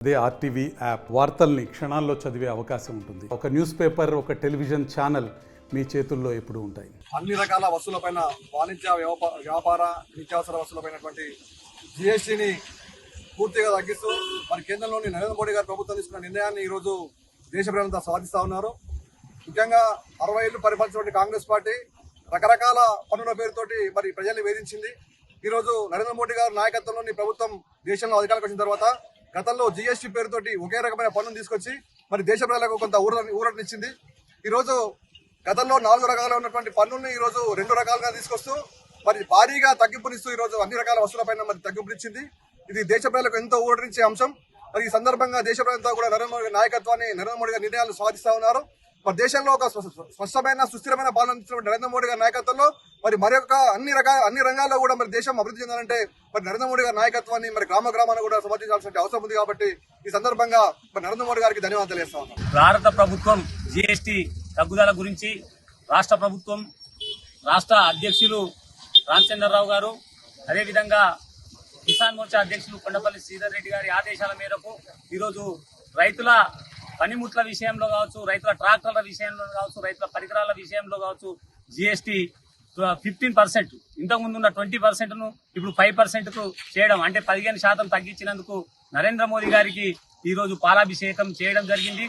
అదే RTV app వార్తల్ని క్షణాల్లో చదివే అవకాశం ఉంటుంది. ఒక న్యూస్ పేపర్ ఒక టెలివిజన్ ఛానల్ మీ చేతుల్లో ఎప్పుడు ఉంటాయి. అన్ని రకాల వస్తువులపైన వాణిజ్య వ్యాప- వ్యాపార నిత్యావసర వస్తువులపైనటువంటి జిఎస్టీని పూర్తిగా తగ్గిస్తూ మరి కేంద్రంలోని నరేంద్ర మోడీ గారు ప్రభుత్వం తీసుకున్న నిర్ణయాన్ని ఈరోజు దేశ ప్రజలంతా స్వాగతిస్తా ఉన్నారు. ముఖ్యంగా అరవై ఏళ్ళు పరిపాలించినటువంటి కాంగ్రెస్ పార్టీ రకరకాల పనుల పేరుతోటి మరి ప్రజల్ని వేధించింది. ఈరోజు నరేంద్ర మోడీ గారు నాయకత్వంలోని ప్రభుత్వం దేశంలో అధికారికి వచ్చిన తర్వాత గతంలో జిఎస్టీ పేరుతోటి ఒకే రకమైన పన్నును తీసుకొచ్చి మరి దేశ ప్రజలకు కొంత ఊర ఊరటనిచ్చింది. ఈరోజు గతంలో నాలుగు రకాలుగా ఉన్నటువంటి పన్నుల్ని ఈ రోజు రెండు రకాలుగా తీసుకొస్తూ మరి భారీగా తగ్గింపునిస్తూ ఈ రోజు అన్ని రకాల వస్తువులపైన మరి తగ్గింపునిచ్చింది. ఇది దేశ ప్రజలకు ఎంతో ఊరటించే అంశం. మరి ఈ సందర్భంగా దేశ ప్రజలంతా కూడా నరేంద్ర మోడీ నాయకత్వాన్ని నరేంద్ర మోడీ గారి నిర్ణయాలు స్వాగతిస్తా ఉన్నారు. మరి దేశంలో ఒక స్వచ్ఛమైన స్పష్టమైన సుస్థిరమైన పాలన అందిస్తున్న నరేంద్ర మోడీ గారి నాయకత్వంలో మరి మరొక అన్ని రకాల అన్ని రంగాల్లో కూడా మరి దేశం అభివృద్ధి చెందాలంటే మరి నరేంద్ర మోడీ గారి నాయకత్వాన్ని మరి గ్రామ గ్రామాన్ని కూడా సమర్థించాల్సిన అవసరం ఉంది కాబట్టి ఈ సందర్భంగా మరి నరేంద్ర మోడీ గారికి ధన్యవాదాలు తెలియజేస్తా భారత ప్రభుత్వం జీఎస్టీ తగ్గుదల గురించి రాష్ట్ర ప్రభుత్వం రాష్ట్ర అధ్యక్షులు రామచంద్రరావు గారు అదేవిధంగా కిసాన్ మోర్చా అధ్యక్షులు కొండపల్లి శ్రీధర్ రెడ్డి గారి ఆదేశాల మేరకు ఈరోజు రైతుల పనిముట్ల విషయంలో కావచ్చు రైతుల ట్రాక్టర్ల విషయంలో కావచ్చు రైతుల పరికరాల విషయంలో కావచ్చు జిఎస్టీ ఫిఫ్టీన్ పర్సెంట్ ఇంతకుముందు ఉన్న ట్వంటీ పర్సెంట్ను ఇప్పుడు ఫైవ్ పర్సెంట్కు చేయడం అంటే పదిహేను శాతం తగ్గించినందుకు నరేంద్ర మోదీ గారికి ఈ రోజు పాలాభిషేకం చేయడం జరిగింది.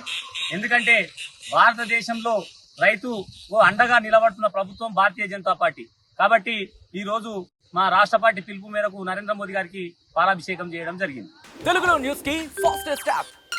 ఎందుకంటే భారతదేశంలో రైతు ఓ అండగా నిలబడుతున్న ప్రభుత్వం భారతీయ జనతా పార్టీ. కాబట్టి ఈ రోజు మా రాష్ట్ర పార్టీ పిలుపు మేరకు నరేంద్ర మోదీ గారికి పాలాభిషేకం చేయడం జరిగింది. తెలుగులో న్యూస్కి ఫాస్టెస్ట్ యాప్